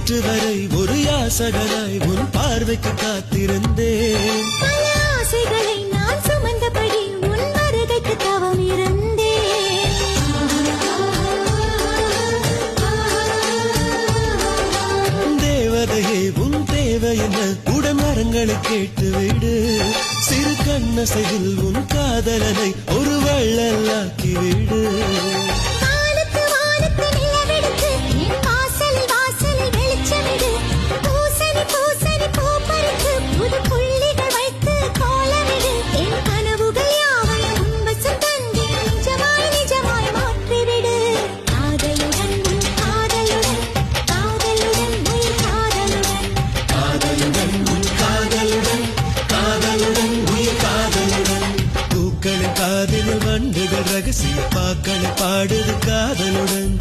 நேற்று வரை ஒரு யாசகராய் உன் பார்வைக்கு காத்திருந்தேன். ஆசைகளை நான் சுமந்தபடி உன் வருகைக்கு தவம் இருந்தேன். தேவதையே உன் தேவை என்ன? உடமரங்களை கேட்டுவிடு. சிறு கண்ணசையில் உன் காதலனை ஒரு வள்ளலாக்கி விடு இதழ் ரகசிய பாக்களை பாடுது காதலுடன்.